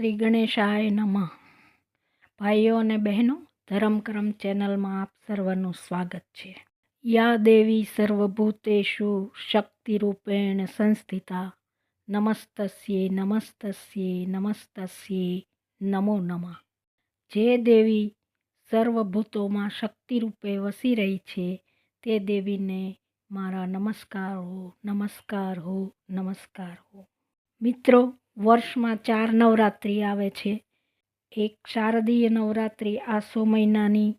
શ્રી ગણેશાય નમઃ. ભાઈઓ અને બહેનો, ધરમકરમ ચેનલમાં આપ સર્વનું સ્વાગત છે. યા દેવી સર્વભૂતેશુ શક્તિરૂપેણ સંસ્થિતા. નમસ્તસ્યે નમસ્તસ્યે નમસ્તસ્યે નમો નમઃ. જે દેવી સર્વભૂતોમાં શક્તિરૂપે વસી રહી છે, તે દેવીને મારા નમસ્કાર હો નમસ્કાર હો નમસ્કાર હો. મિત્રો વર્ષમાં ચાર નવરાત્રિ આવે છે. એક શારદીય નવરાત્રિ આસો મહિનાની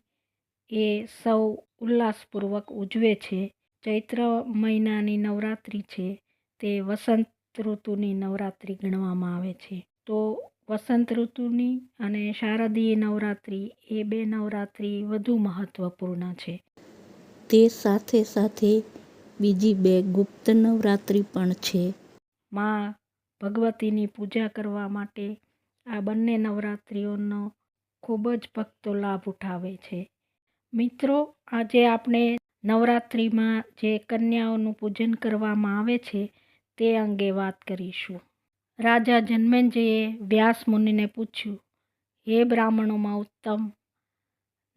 એ સૌ ઉલ્લાસપૂર્વક ઉજવે છે. ચૈત્ર મહિનાની નવરાત્રિ છે તે વસંત ઋતુની નવરાત્રિ ગણવામાં આવે છે. તો વસંત ઋતુની અને શારદીય નવરાત્રિ એ બે નવરાત્રિ વધુ મહત્ત્વપૂર્ણ છે. તે સાથે સાથે બીજી બે ગુપ્ત નવરાત્રિ પણ છે. માં ભગવતીની પૂજા કરવા માટે આ બંને નવરાત્રિઓનો ખૂબ જ ભક્તો લાભ ઉઠાવે છે. મિત્રો, આજે આપણે નવરાત્રિમાં જે કન્યાઓનું પૂજન કરવામાં આવે છે તે અંગે વાત કરીશું. રાજા જન્મેન્જયે વ્યાસ મુનિને પૂછ્યું, હે બ્રાહ્મણોમાં ઉત્તમ,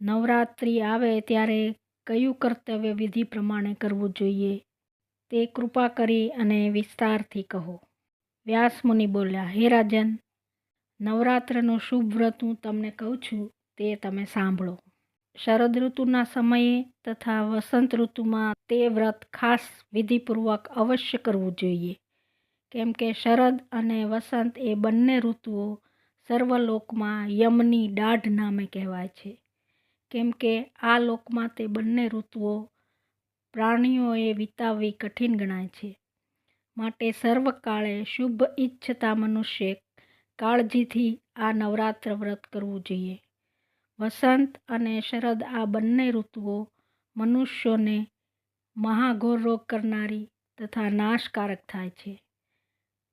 નવરાત્રિ આવે ત્યારે કયું કર્તવ્ય વિધિ પ્રમાણે કરવું જોઈએ? તે કૃપા કરી અને વિસ્તારથી કહો. વ્યાસ મુનિ બોલ્યા, હે રાજન, નવરાત્રનું શુભ વ્રત હું તમને કહું છું, તે તમે સાંભળો. શરદ ઋતુના સમયે તથા વસંત ઋતુમાં તે વ્રત ખાસ વિધિપૂર્વક અવશ્ય કરવું જોઈએ. કેમ કે શરદ અને વસંત એ બંને ઋતુઓ સર્વલોકમાં યમની દાઢ નામે કહેવાય છે. કેમ કે આ લોકમાં તે બંને ઋતુઓ પ્રાણીઓએ વિતાવવી કઠિન ગણાય છે. માટે સર્વકાળે શુભ ઈચ્છતા મનુષ્ય કાળજીથી આ નવરાત્ર વ્રત કરવું જોઈએ. વસંત અને શરદ આ બંને ઋતુઓ મનુષ્યોને મહાઘોર રોગ કરનારી તથા નાશકારક થાય છે.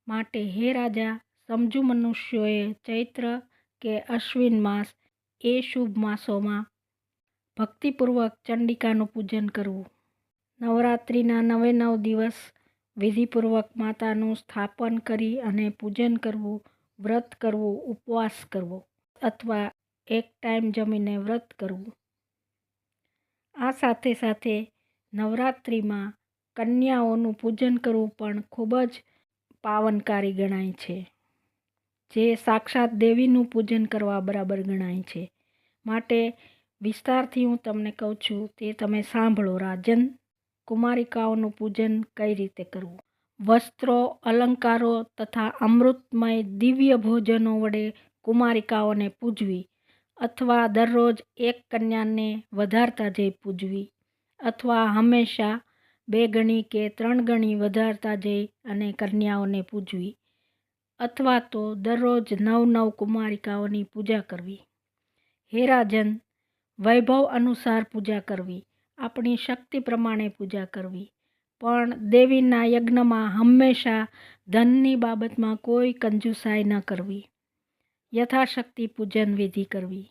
માટે હે રાજા, સમજુ મનુષ્યોએ ચૈત્ર કે અશ્વિન માસ એ શુભ માસોમાં ભક્તિપૂર્વક ચંડિકાનું પૂજન કરવું. નવરાત્રિના નવે નવ દિવસ વિધિપૂર્વક માતાનું સ્થાપન કરી અને પૂજન કરવું, વ્રત કરવું, ઉપવાસ કરવો અથવા એક ટાઈમ જમીને વ્રત કરવું. આ સાથે સાથે નવરાત્રિમાં કન્યાઓનું પૂજન કરવું પણ ખૂબ જ પાવનકારી ગણાય છે. જે સાક્ષાત દેવીનું પૂજન કરવા બરાબર ગણાય છે. માટે વિસ્તારથી હું તમને કહું છું, તે તમે સાંભળો રાજન કુમારિકાઓનું પૂજન કઈ રીતે કરવું? વસ્ત્રો, અલંકારો તથા અમૃતમય દિવ્ય ભોજનો વડે કુમારિકાઓને પૂજવી અથવા દરરોજ એક કન્યાને વધારતા જઈ પૂજવી અથવા હંમેશા બે ગણી કે ત્રણ ગણી વધારતા જઈ અને કન્યાઓને પૂજવી અથવા તો દરરોજ નવ નવ કુમારિકાઓની પૂજા કરવી. હેરાજન વૈભવ અનુસાર પૂજા કરવી આપણી શક્તિ પ્રમાણે પૂજા કરવી. પણ દેવીના યજ્ઞમાં હંમેશા ધનની બાબતમાં કોઈ કંજુસાઈ ન કરવી. યથાશક્તિ પૂજન વિધિ કરવી.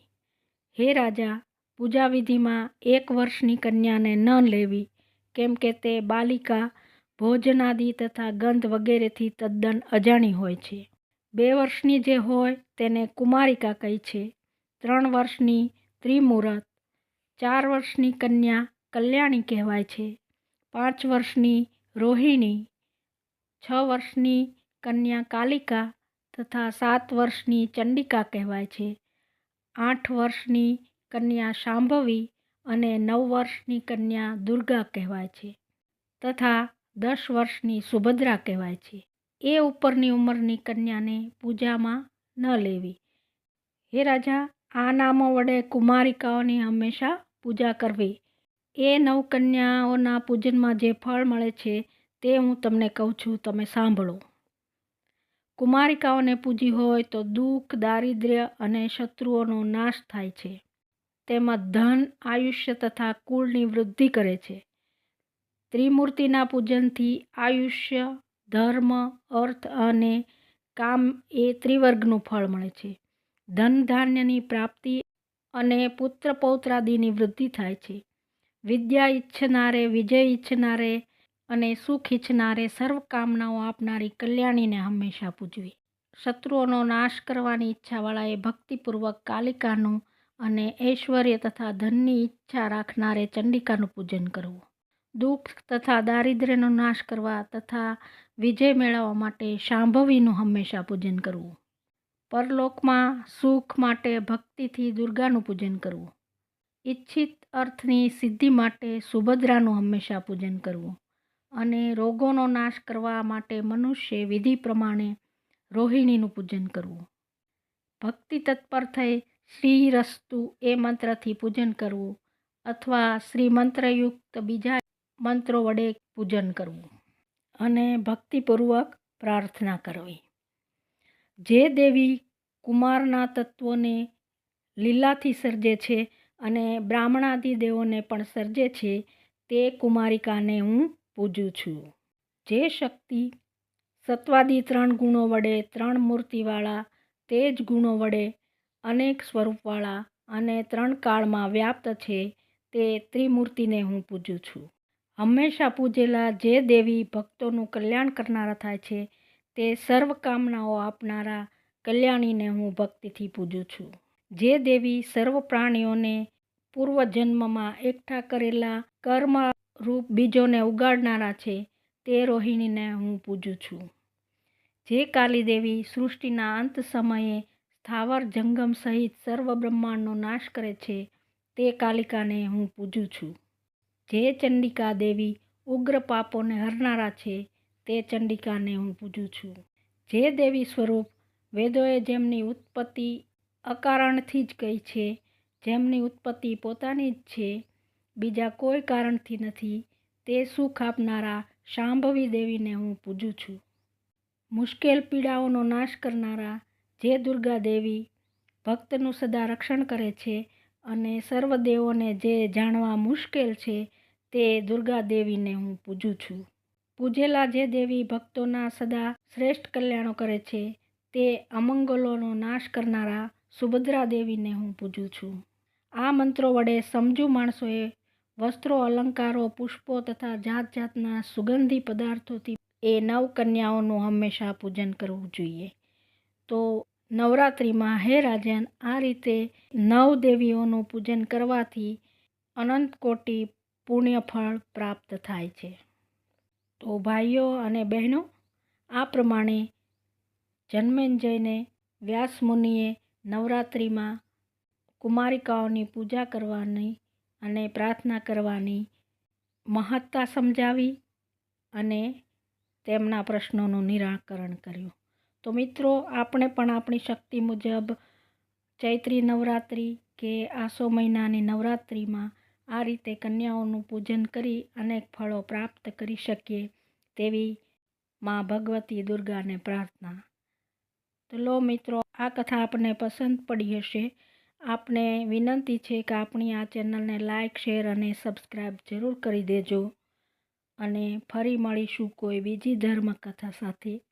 હે રાજા, પૂજા વિધિમાં એક વર્ષની કન્યાને ન લેવી, કેમ કે તે બાલિકા, ભોજનાદિ તથા ગંધ વગેરેથી તદ્દન અજાણી હોય છે. બે વર્ષની જે હોય તેને કુમારિકા કહી છે. ત્રણ વર્ષની ત્રિમુહૂર્ત ચાર વર્ષની કન્યા કલ્યાણી કહેવાય છે. પાંચ વર્ષની રોહિણી, છ વર્ષની કન્યા કાલિકા તથા સાત વર્ષની ચંડિકા કહેવાય છે. આઠ વર્ષની કન્યા શાંભવી અને નવ વર્ષની કન્યા દુર્ગા કહેવાય છે તથા દસ વર્ષની સુભદ્રા કહેવાય છે. એ ઉપરની ઉંમરની કન્યાને પૂજામાં ન લેવી. હે રાજા, આ નામો વડે કુમારિકાઓની હંમેશા પૂજા કરવી. એ નવકન્યાઓના પૂજનમાં જે ફળ મળે છે તે હું તમને કહું છું, તમે સાંભળો. કુમારિકાઓને પૂજી હોય તો દુઃખ, દારિદ્ર્ય અને શત્રુઓનો નાશ થાય છે. તેમજ ધન, આયુષ્ય તથા કુળની વૃદ્ધિ કરે છે. ત્રિમૂર્તિના પૂજનથી આયુષ્ય, ધર્મ, અર્થ અને કામ એ ત્રિવર્ગનું ફળ મળે છે. ધન ધાન્યની પ્રાપ્તિ અને પુત્ર પૌત્રાદિની વૃદ્ધિ થાય છે. વિદ્યા ઈચ્છનારે, વિજય ઈચ્છનારે અને સુખ ઈચ્છનારે સર્વ કામનાઓ આપનારી કલ્યાણીને હંમેશા પૂજવી. શત્રુઓનો નાશ કરવાની ઈચ્છાવાળાએ ભક્તિપૂર્વક કાલિકાનું અને ઐશ્વર્ય તથા ધનની ઈચ્છા રાખનારે ચંડિકાનું પૂજન કરવું. દુઃખ તથા દારિદ્ર્યનો નાશ કરવા તથા વિજય મેળવવા માટે શાંભવીનું હંમેશા પૂજન કરવું. પરલોકમાં સુખ માટે ભક્તિથી દુર્ગાનું પૂજન કરવું. ઈચ્છિત અર્થની સિદ્ધિ માટે સુભદ્રાનું હંમેશા પૂજન કરવું અને રોગોનો નાશ કરવા માટે મનુષ્ય વિધિ પ્રમાણે રોહિણીનું પૂજન કરવું. ભક્તિ તત્પર થઈ શ્રી રસ્તુ એ મંત્રથી પૂજન કરવું અથવા શ્રી મંત્રયુક્ત બીજા મંત્રો વડે પૂજન કરવું અને ભક્તિપૂર્વક પ્રાર્થના કરવી. જે દેવી કુમારના તત્વોને લીલાથી સર્જે છે અને બ્રાહ્મણાદિ દેવોને પણ સર્જે છે, તે કુમારિકાને હું પૂજું છું. જે શક્તિ સત્વાદી ત્રણ ગુણો વડે ત્રણ મૂર્તિવાળા, તે જ ગુણો વડે અનેક સ્વરૂપવાળા અને ત્રણ કાળમાં વ્યાપ્ત છે, તે ત્રિમૂર્તિને હું પૂજું છું. હંમેશા પૂજેલા જે દેવી ભક્તોનું કલ્યાણ કરનારા થાય છે તે સર્વ કામનાઓ આપનારા કલ્યાણીને હું ભક્તિથી પૂજું છું. જે દેવી સર્વ પ્રાણીઓને પૂર્વજન્મમાં એકઠા કરેલા કર્મ રૂપ બીજોને ઉગાડનારા છે, તે રોહિણીને હું પૂજું છું. જે કાલી દેવી સૃષ્ટિના અંત સમયે સ્થાવર જંગમ સહિત સર્વ બ્રહ્માંડનો નાશ કરે છે, તે કાલિકાને હું પૂજું છું. જે ચંડિકા દેવી ઉગ્ર પાપોને હરનારા છે તે ચંડિકાને હું પૂજું છું. જે દેવી સ્વરૂપ વેદોએ જેમની ઉત્પત્તિ અકારણથી જ કહી છે, જેમની ઉત્પત્તિ પોતાની જ છે, બીજા કોઈ કારણથી નથી, તે સુખ આપનારા શાંભવી દેવીને હું પૂજું છું. મુશ્કેલ પીડાઓનો નાશ કરનારા જે દુર્ગા દેવી ભક્તનું સદા રક્ષણ કરે છે અને સર્વ દેવોને જે જાણવા મુશ્કેલ છે, તે દુર્ગા દેવીને હું પૂજું છું. પૂજેલા જે દેવી ભક્તોના સદા શ્રેષ્ઠ કલ્યાણો કરે છે, તે અમંગલોનો નાશ કરનારા સુભદ્રા દેવીને હું પૂજું છું. આ મંત્રો વડે સમજુ માણસોએ વસ્ત્રો, અલંકારો, પુષ્પો તથા જાત જાતના સુગંધી પદાર્થોથી એ નવ કન્યાઓનું હંમેશા પૂજન કરવું જોઈએ. તો નવરાત્રિમાં હે રાજન આ રીતે નવ દેવીઓનું પૂજન કરવાથી અનંત કોટી પુણ્યફળ પ્રાપ્ત થાય છે. તો ભાઈઓ અને બહેનો, આ પ્રમાણે જન્મેન્જયને વ્યાસ મુનિએ નવરાત્રિમાં કુમારિકાઓની પૂજા કરવાની અને પ્રાર્થના કરવાની મહત્તા સમજાવી અને તેમના પ્રશ્નોનું નિરાકરણ કર્યું. તો મિત્રો, આપણે પણ આપણી શક્તિ મુજબ ચૈત્રી નવરાત્રિ કે આસો મહિનાની નવરાત્રિમાં આ રીતે કન્યાઓનું પૂજન કરી અનેક ફળો પ્રાપ્ત કરી શકીએ તેવી માં ભગવતી દુર્ગાને પ્રાર્થના. તો લો મિત્રો, આ કથા આપને પસંદ પડી હશે. આપને વિનંતી છે કે આપણી આ ચેનલને લાઇક શેર અને સબસ્ક્રાઈબ જરૂર કરી દેજો. અને ફરી મળીશું કોઈ બીજી ધર્મકથા સાથે.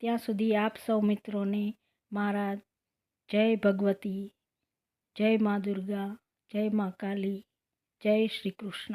ત્યાં સુધી આપ સૌ મિત્રોને મારા જય ભગવતી, જય મા દુર્ગા, જય મા કાલી. જય શ્રી કૃષ્ણ.